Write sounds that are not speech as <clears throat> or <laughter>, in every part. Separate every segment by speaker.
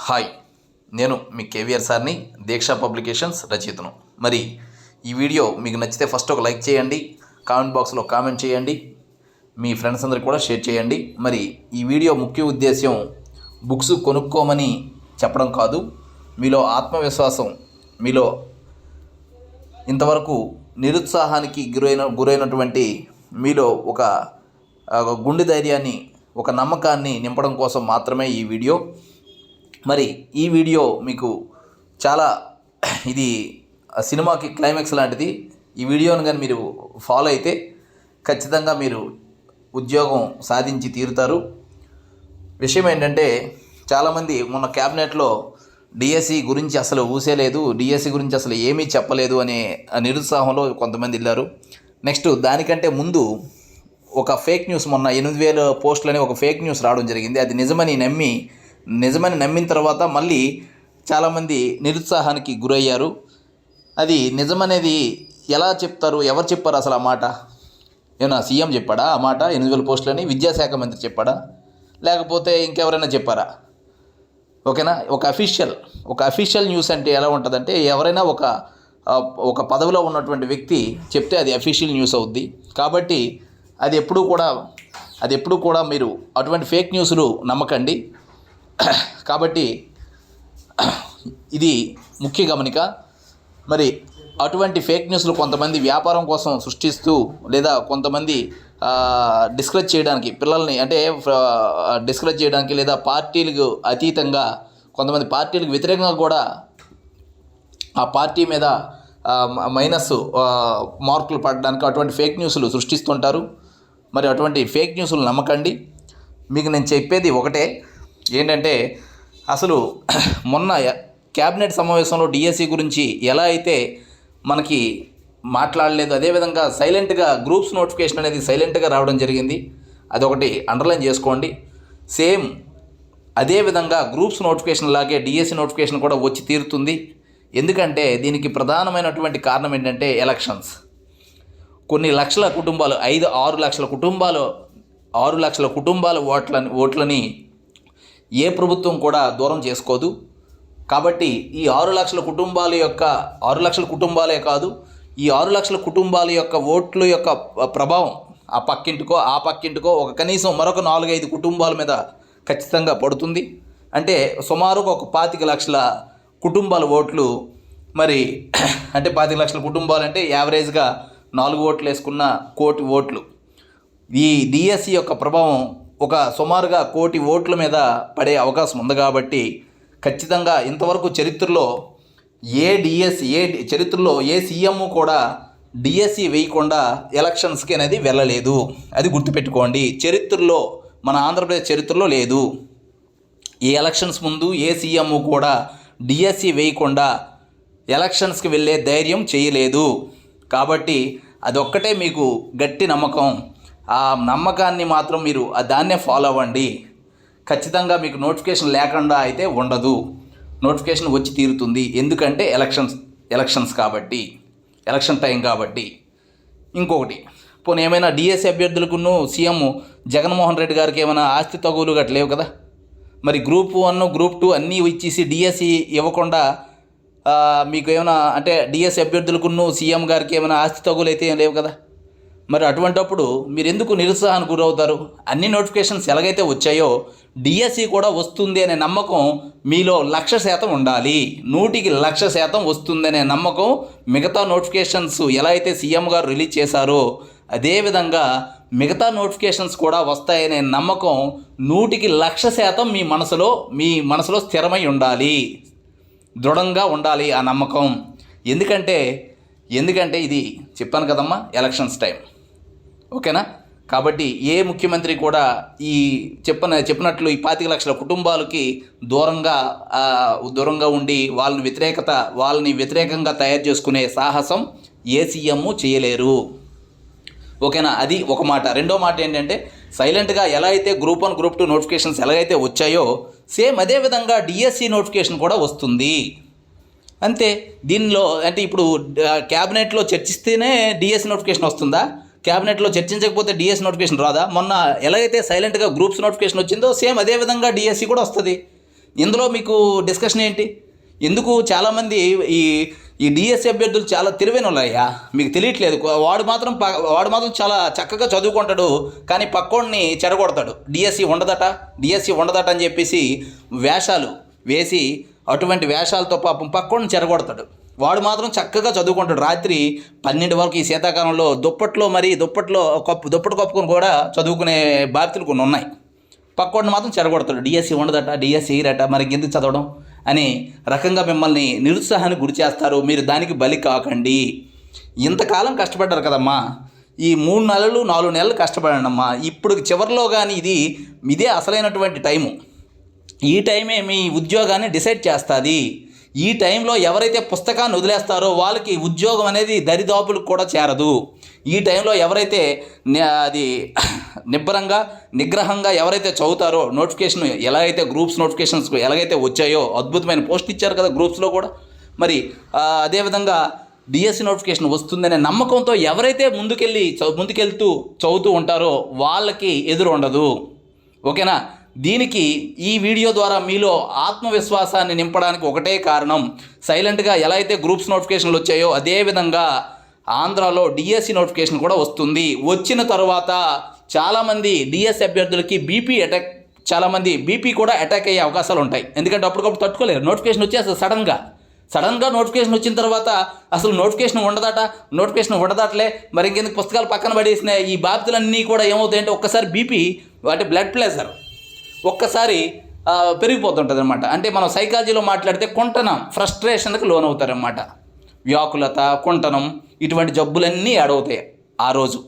Speaker 1: Hi నేను మీ కేవీఆర్ సార్ని దీక్ష publications రచయితను. మరి ఈ వీడియో మీకు నచ్చితే ఫస్ట్ ఒక లైక్ చేయండి కామెంట్ బాక్స్లో కామెంట్ చేయండి మీ ఫ్రెండ్స్ అందరికి కూడా షేర్ చేయండి. మరి ఈ వీడియో ముఖ్య ఉద్దేశ్యం బుక్స్ కొనుక్కోమని చెప్పడం కాదు మీలో ఆత్మవిశ్వాసం మీలో ఇంతవరకు నిరుత్సాహానికి గురైన గురైనటువంటి మీలో ఒక గుండె ధైర్యాన్ని ఒక నమ్మకాన్ని నింపడం కోసం మాత్రమే ఈ వీడియో. మరి ఈ వీడియో మీకు చాలా <clears throat> ఇది ఆ సినిమాకి క్లైమాక్స్ లాంటిది. ఈ వీడియోను కానీ మీరు ఫాలో అయితే ఖచ్చితంగా మీరు ఉద్యోగం సాధించి తీరుతారు. విషయం ఏంటంటే చాలామంది మొన్న క్యాబినెట్లో డిఎస్సి గురించి అసలు ఊసేలేదు డిఎస్సి గురించి అసలు ఏమీ చెప్పలేదు అనే ఆ నిరుత్సాహంలో కొంతమంది వెళ్ళారు నెక్స్ట్ దానికంటే ముందు ఒక ఫేక్ న్యూస్ మొన్న ఎనిమిది వేల పోస్టులని ఒక ఫేక్ న్యూస్ రావడం జరిగింది. అది నిజమని నమ్మి నిజమని నమ్మిన తర్వాత మళ్ళీ చాలామంది నిరుత్సాహానికి గురయ్యారు. అది నిజమనేది ఎలా చెప్తారు? ఎవరు చెప్పారు అసలు ఆ మాట? ఏమన్నా సీఎం చెప్పాడా ఆ మాట? ఎనిమిది వేల పోస్టులని విద్యాశాఖ మంత్రి చెప్పాడా? లేకపోతే ఇంకెవరైనా చెప్పారా? ఓకేనా? ఒక అఫీషియల్ ఒక అఫీషియల్ న్యూస్ అంటే ఎలా ఉంటుందంటే ఎవరైనా ఒక ఒక పదవిలో ఉన్నటువంటి వ్యక్తి చెప్తే అది అఫీషియల్ న్యూస్ అవుద్ది. కాబట్టి అది ఎప్పుడూ కూడా అది ఎప్పుడూ కూడా మీరు అటువంటి ఫేక్ న్యూస్లు నమ్మకండి. కాబట్టి ఇది ముఖ్య గమనిక. మరి అటువంటి ఫేక్ న్యూస్లు కొంతమంది వ్యాపారం కోసం సృష్టిస్తూ లేదా కొంతమంది డిస్కరేజ్ చేయడానికి పిల్లల్ని అంటే డిస్కరేజ్ చేయడానికి లేదా పార్టీలకు అతీతంగా కొంతమంది పార్టీలకు వ్యతిరేకంగా కూడా ఆ పార్టీ మీద మైనస్ మార్కులు పడడానికి అటువంటి ఫేక్ న్యూస్లు సృష్టిస్తుంటారు. మరి అటువంటి ఫేక్ న్యూస్లు నమ్మకండి. మీకు నేను చెప్పేది ఒకటే ఏంటంటే అసలు మొన్న క్యాబినెట్ సమావేశంలో డిఎస్సి గురించి ఎలా అయితే మనకి మాట్లాడలేదు అదేవిధంగా సైలెంట్గా గ్రూప్స్ నోటిఫికేషన్ అనేది సైలెంట్గా రావడం జరిగింది. అదొకటి అండర్లైన్ చేసుకోండి. సేమ్ అదేవిధంగా గ్రూప్స్ నోటిఫికేషన్ లాగే డిఎస్సి నోటిఫికేషన్ కూడా వచ్చి తీరుతుంది. ఎందుకంటే దీనికి ప్రధానమైనటువంటి కారణం ఏంటంటే ఎలక్షన్స్. కొన్ని లక్షల కుటుంబాలు ఐదు ఆరు లక్షల కుటుంబాలు ఆరు లక్షల కుటుంబాల ఓట్లని ఓట్లని ఏ ప్రభుత్వం కూడా దూరం చేసుకోదు. కాబట్టి ఈ ఆరు లక్షల కుటుంబాల యొక్క ఆరు లక్షల కుటుంబాలే కాదు ఈ ఆరు లక్షల కుటుంబాల యొక్క ఓట్ల యొక్క ప్రభావం ఆ పక్కింటికో ఆ పక్కింటికో ఒక కనీసం మరొక నాలుగైదు కుటుంబాల మీద ఖచ్చితంగా పడుతుంది. అంటే సుమారుగా ఒక పాతిక లక్షల కుటుంబాల ఓట్లు మరి అంటే పాతిక లక్షల కుటుంబాలు అంటే యావరేజ్గా నాలుగు ఓట్లు వేసుకున్న కోటి ఓట్లు. ఈ డిఎస్సి యొక్క ప్రభావం ఒక సుమారుగా కోటి ఓట్ల మీద పడే అవకాశం ఉంది కాబట్టి ఖచ్చితంగా ఇంతవరకు చరిత్రలో ఏ డిఎస్ ఏ చరిత్రలో ఏ సీఎం కూడా డిఎస్సి వేయకుండా ఎలక్షన్స్కి అనేది వెళ్ళలేదు. అది గుర్తుపెట్టుకోండి. చరిత్రలో మన ఆంధ్రప్రదేశ్ చరిత్రలో లేదు. ఈ ఎలక్షన్స్ ముందు ఏ సీఎం కూడా డిఎస్సి వేయకుండా ఎలక్షన్స్కి వెళ్ళే ధైర్యం చేయలేదు. కాబట్టి అదొక్కటే మీకు గట్టి నమ్మకం. ఆ నమ్మకాన్ని మాత్రం మీరు ఆ దాన్నే ఫాలో అవ్వండి. ఖచ్చితంగా మీకు నోటిఫికేషన్ లేకుండా అయితే ఉండదు. నోటిఫికేషన్ వచ్చి తీరుతుంది. ఎందుకంటే ఎలక్షన్స్ ఎలక్షన్స్ కాబట్టి ఎలక్షన్ టైం కాబట్టి. ఇంకొకటి పోనీ ఏమైనా డిఎస్సి అభ్యర్థులకును సీఎం జగన్మోహన్ రెడ్డి గారికి ఏమైనా ఆస్తి తగులు గట్ల లేవు కదా? మరి గ్రూప్ వన్ గ్రూప్ టూ అన్నీ ఇచ్చేసి డిఎస్సి ఇవ్వకుండా మీకు ఏమైనా అంటే డిఎస్సీ అభ్యర్థులకును సీఎం గారికి ఏమైనా ఆస్తి తగులు అయితే ఏం లేవు కదా? మరి అటువంటప్పుడు మీరు ఎందుకు నిరుత్సాహానికి గురవుతారు? అన్ని నోటిఫికేషన్స్ ఎలాగైతే వచ్చాయో డిఎస్సి కూడా వస్తుంది అనే నమ్మకం మీలో లక్ష శాతం ఉండాలి. నూటికి లక్ష శాతం వస్తుందనే నమ్మకం మిగతా నోటిఫికేషన్స్ ఎలా అయితే సీఎం గారు రిలీజ్ చేశారో అదేవిధంగా మిగతా నోటిఫికేషన్స్ కూడా వస్తాయనే నమ్మకం నూటికి లక్ష శాతం మీ మనసులో మీ మనసులో స్థిరమై ఉండాలి. దృఢంగా ఉండాలి ఆ నమ్మకం. ఎందుకంటే ఎందుకంటే ఇది చెప్పాను కదమ్మా ఎలక్షన్స్ టైం. ఓకేనా? కాబట్టి ఏ ముఖ్యమంత్రి కూడా ఈ చెప్పన చెప్పినట్లు ఈ పాతిక లక్షల కుటుంబాలకి దూరంగా దూరంగా ఉండి వాళ్ళని వ్యతిరేకత వాళ్ళని వ్యతిరేకంగా తయారు చేసుకునే సాహసం ఏ సీఎం చేయలేరు. ఓకేనా? అది ఒక మాట. రెండో మాట ఏంటంటే సైలెంట్గా ఎలా అయితే group one group two notifications ఎలాగైతే వచ్చాయో సేమ్ అదే విధంగా డిఎస్సి నోటిఫికేషన్ కూడా వస్తుంది. అంతే. దీనిలో అంటే ఇప్పుడు క్యాబినెట్లో చర్చిస్తేనే డిఎస్సి నోటిఫికేషన్ వస్తుందా? క్యాబినెట్లో చర్చించకపోతే డిఎస్ నోటిఫికేషన్ రాదా? మొన్న ఎలాగైతే సైలెంట్గా గ్రూప్స్ నోటిఫికేషన్ వచ్చిందో సేమ్ అదే విధంగా డిఎస్సి కూడా వస్తుంది. ఇందులో మీకు డిస్కషన్ ఏంటి? ఎందుకు చాలామంది ఈ ఈ డిఎస్సి అభ్యర్థులు చాలా తెలివైన వాళ్ళయ్యా మీకు తెలియట్లేదు. వాడు మాత్రం ప- వాడు మాత్రం చాలా చక్కగా చదువుకుంటాడు కానీ పక్కోడిని చెడగొడతాడు. డిఎస్సి ఉండదట డిఎస్సి ఉండదట అని చెప్పేసి వేషాలు వేసి అటువంటి వేషాలతో పాపం పక్కోడిని చెడగొడతాడు. వాడు మాత్రం చక్కగా చదువుకుంటాడు. రాత్రి పన్నెండు వరకు ఈ శీతాకాలంలో దుప్పట్లో మరి దుప్పట్లో కప్పు దుప్పటి కప్పుకొని కూడా చదువుకునే బాధ్యతలు కొన్ని ఉన్నాయి. పక్కోడిని మాత్రం చెడగొడతాడు డిఎస్సి ఉండదట డిఎస్సి ఇరట మరి ఎందుకు చదవడం? అని రకంగా మిమ్మల్ని నిరుత్సాహానికి గురి చేస్తారు. మీరు దానికి బలి కాకండి. ఇంతకాలం కష్టపడ్డారు కదమ్మా. ఈ మూడు నెలలు నాలుగు నెలలు కష్టపడండి అమ్మా ఇప్పుడు చివరిలో కానీ ఇది ఇదే అసలైనటువంటి టైము. ఈ టైమే మీ ఉద్యోగాన్ని డిసైడ్ చేస్తుంది. ఈ టైంలో ఎవరైతే పుస్తకాన్ని వదిలేస్తారో వాళ్ళకి ఉద్యోగం అనేది దరిదాపులకు కూడా చేరదు. ఈ టైంలో ఎవరైతే అది నిబ్బరంగా నిగ్రహంగా ఎవరైతే చదువుతారో నోటిఫికేషన్ ఎలాగైతే గ్రూప్స్ నోటిఫికేషన్స్ ఎలాగైతే వచ్చాయో అద్భుతమైన పోస్ట్ ఇచ్చారు కదా గ్రూప్స్లో కూడా. మరి అదేవిధంగా డిఎస్సి నోటిఫికేషన్ వస్తుందనే నమ్మకంతో ఎవరైతే ముందుకెళ్ళి చ- ముందుకెళ్తూ చదువుతూ ఉంటారో వాళ్ళకి ఎదురు ఉండదు. ఓకేనా? దీనికి ఈ వీడియో ద్వారా మీలో ఆత్మవిశ్వాసాన్ని నింపడానికి ఒకటే కారణం సైలెంట్గా ఎలా అయితే గ్రూప్స్ నోటిఫికేషన్లు వచ్చాయో అదే విధంగా ఆంధ్రాలో డిఎస్సి నోటిఫికేషన్ కూడా వస్తుంది. వచ్చిన తర్వాత చాలామంది డిఎస్సి అభ్యర్థులకి బీపీ అటాక్ చాలామంది బీపీ కూడా అటాక్ అయ్యే అవకాశాలు ఉంటాయి. ఎందుకంటే అప్పటికప్పుడు తట్టుకోలేరు. నోటిఫికేషన్ వచ్చేస్తుంది సడన్గా. సడన్గా నోటిఫికేషన్ వచ్చిన తర్వాత అసలు నోటిఫికేషన్ ఉండదట? నోటిఫికేషన్ ఉండదట్లే? మరి ఇంకెందుకు పుస్తకాలు పక్కన పడేసిన ఈ బాధితులన్నీ కూడా ఏమవుతాయంటే ఒక్కసారి బీపీ వాటి బ్లడ్ ప్రెషర్ ఒక్కసారి పెరిగిపోతుంటుంది అనమాట అంటే మనం సైకాలజీలో మాట్లాడితే కుంటనం ఫ్రస్ట్రేషన్కి లోనవుతారనమాట వ్యాకులత కుంటనం ఇటువంటి జబ్బులన్నీ అడవుతాయి ఆ రోజు.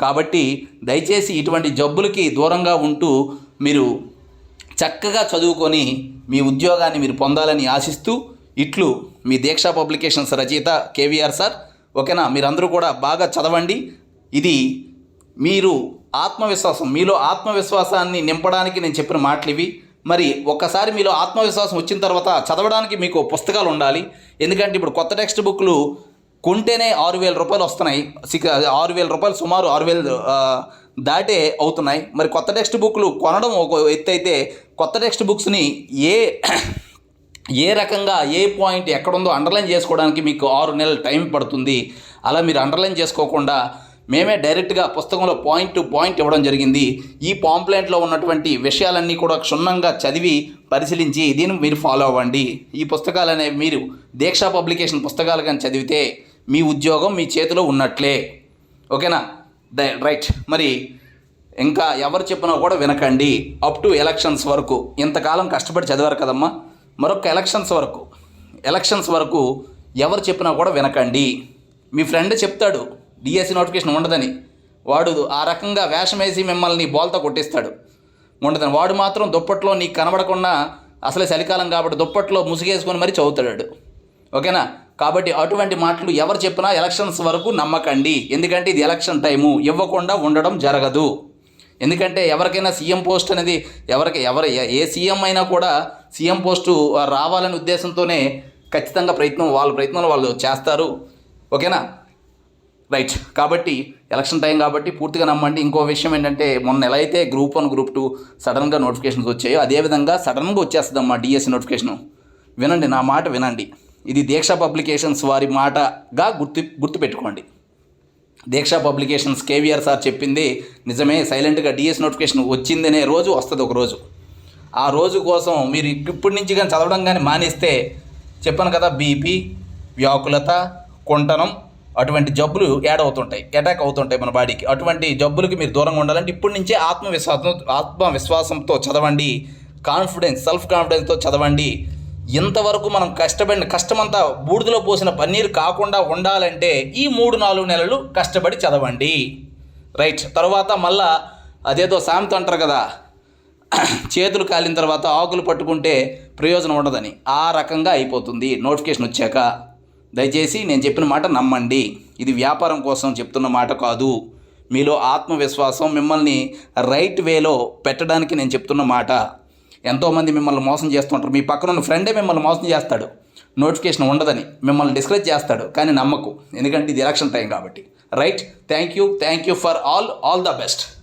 Speaker 1: కాబట్టి దయచేసి ఇటువంటి జబ్బులకి దూరంగా ఉంటూ మీరు చక్కగా చదువుకొని మీ ఉద్యోగాన్ని మీరు పొందాలని ఆశిస్తూ ఇట్లు మీ దీక్ష పబ్లికేషన్స్ రచయిత కేవీఆర్ సార్. ఓకేనా? మీరందరూ కూడా బాగా చదవండి. ఇది మీరు ఆత్మవిశ్వాసం. మీలో ఆత్మవిశ్వాసాన్ని నింపడానికి నేను చెప్పిన మాటలు ఇవి మరి ఒక్కసారి మీలో ఆత్మవిశ్వాసం వచ్చిన తర్వాత చదవడానికి మీకు పుస్తకాలు ఉండాలి. ఎందుకంటే ఇప్పుడు కొత్త టెక్స్ట్ బుక్లు కొంటేనే ఆరు వేల రూపాయలు వస్తున్నాయి. సిక్ ఆరు వేల రూపాయలు సుమారు ఆరు వేలు దాటే అవుతున్నాయి. మరి కొత్త టెక్స్ట్ బుక్లు కొనడం ఒక ఎత్తు అయితే కొత్త టెక్స్ట్ బుక్స్ని ఏ ఏ రకంగా ఏ పాయింట్ ఎక్కడుందో అండర్లైన్ చేసుకోవడానికి మీకు ఆరు నెలలు టైం పడుతుంది. అలా మీరు అండర్లైన్ చేసుకోకుండా మేమే డైరెక్ట్గా పుస్తకంలో పాయింట్ టు పాయింట్ ఇవ్వడం జరిగింది. ఈ పాంప్లెంట్లో ఉన్నటువంటి విషయాలన్నీ కూడా క్షుణ్ణంగా చదివి పరిశీలించి దీన్ని మీరు ఫాలో అవ్వండి. ఈ పుస్తకాలు అనేవి మీరు దీక్షా పబ్లికేషన్ పుస్తకాలు కానీ చదివితే మీ ఉద్యోగం మీ చేతిలో ఉన్నట్లే. ఓకేనా? The- right. మరి ఇంకా ఎవరు చెప్పినా కూడా వినకండి. అప్ టు ఎలక్షన్స్ వరకు. ఇంతకాలం కష్టపడి చదివారు కదమ్మా. మరొక ఎలక్షన్స్ వరకు. ఎలక్షన్స్ వరకు ఎవరు చెప్పినా కూడా వినకండి. మీ ఫ్రెండ్ చెప్తాడు. డిఎస్సి నోటిఫికేషన్ ఉండదని. వాడు ఆ రకంగా వేషం వేసి మిమ్మల్ని బోల్తో కొట్టిస్తాడు. ఉండదని. వాడు మాత్రం దుప్పట్లో నీకు కనబడకుండా అసలే చలికాలం కాబట్టి దుప్పట్లో ముసుగేసుకొని మరీ చదువుతాడు. ఓకేనా? కాబట్టి అటువంటి మాటలు ఎవరు చెప్పినా ఎలక్షన్స్ వరకు నమ్మకండి. ఎందుకంటే ఇది ఎలక్షన్ టైము. ఇవ్వకుండా ఉండడం జరగదు. ఎందుకంటే ఎవరికైనా సీఎం పోస్ట్ అనేది ఎవరికి ఎవరు ఏ- సీఎం అయినా కూడా సీఎం పోస్టు రావాలనే ఉద్దేశంతోనే ఖచ్చితంగా ప్రయత్నం వాళ్ళ ప్రయత్నాలు వాళ్ళు చేస్తారు. ఓకేనా? రైట్ కాబట్టి ఎలక్షన్ టైం కాబట్టి పూర్తిగా నమ్మండి. ఇంకో విషయం ఏంటంటే మొన్న ఎలా అయితే గ్రూప్ వన్ గ్రూప్ టూ సడన్గా నోటిఫికేషన్స్ వచ్చాయో అదేవిధంగా సడన్గా వచ్చేస్తుంది అమ్మా డిఎస్సి నోటిఫికేషను. వినండి నా మాట వినండి. ఇది దీక్ష పబ్లికేషన్స్ వారి మాటగా గుర్తు గుర్తుపెట్టుకోండి. దీక్ష పబ్లికేషన్స్ కేవీఆర్ సార్ చెప్పింది నిజమే. సైలెంట్గా డిఎస్ నోటిఫికేషన్ వచ్చిందనే రోజు వస్తుంది ఒక రోజు. ఆ రోజు కోసం మీరు ఇప్పటి నుంచి కానీ చదవడం కానీ మానేస్తే చెప్పాను కదా బీపీ వ్యాకులత కుంటనం అటువంటి జబ్బులు యాడ్ అవుతుంటాయి అటాక్ అవుతుంటాయి మన బాడీకి. అటువంటి జబ్బులకి మీరు దూరంగా ఉండాలంటే ఇప్పటి నుంచే ఆత్మవిశ్వాసం ఆత్మవిశ్వాసంతో చదవండి కాన్ఫిడెన్స్ సెల్ఫ్ కాన్ఫిడెన్స్తో చదవండి. ఇంతవరకు మనం కష్టపడిన కష్టమంతా బూడిదలో పోసిన పన్నీరు కాకుండా ఉండాలంటే ఈ మూడు నాలుగు నెలలు కష్టపడి చదవండి. రైట్ తర్వాత మళ్ళా అదేదో సామెత అంటారు కదా చేతులు కాలిన తర్వాత ఆకులు పట్టుకుంటే ప్రయోజనం ఉండదని. ఆ రకంగా అయిపోతుంది. నోటిఫికేషన్ వచ్చాక. దయచేసి నేను చెప్పిన మాట నమ్మండి. ఇది వ్యాపారం కోసం చెప్తున్న మాట కాదు. మీలో ఆత్మవిశ్వాసం మిమ్మల్ని రైట్ వేలో పెట్టడానికి నేను చెప్తున్న మాట. ఎంతోమంది మిమ్మల్ని మోసం చేస్తుంటారు. మీ పక్కన ఉన్న ఫ్రెండే మిమ్మల్ని మోసం చేస్తాడు. నోటిఫికేషన్ ఉండదని మిమ్మల్ని డిస్కరేజ్ చేస్తాడు కానీ నమ్మకు. ఎందుకంటే ఇది ఎలక్షన్ టైం కాబట్టి. Right? Thank you thank you for all. All the best.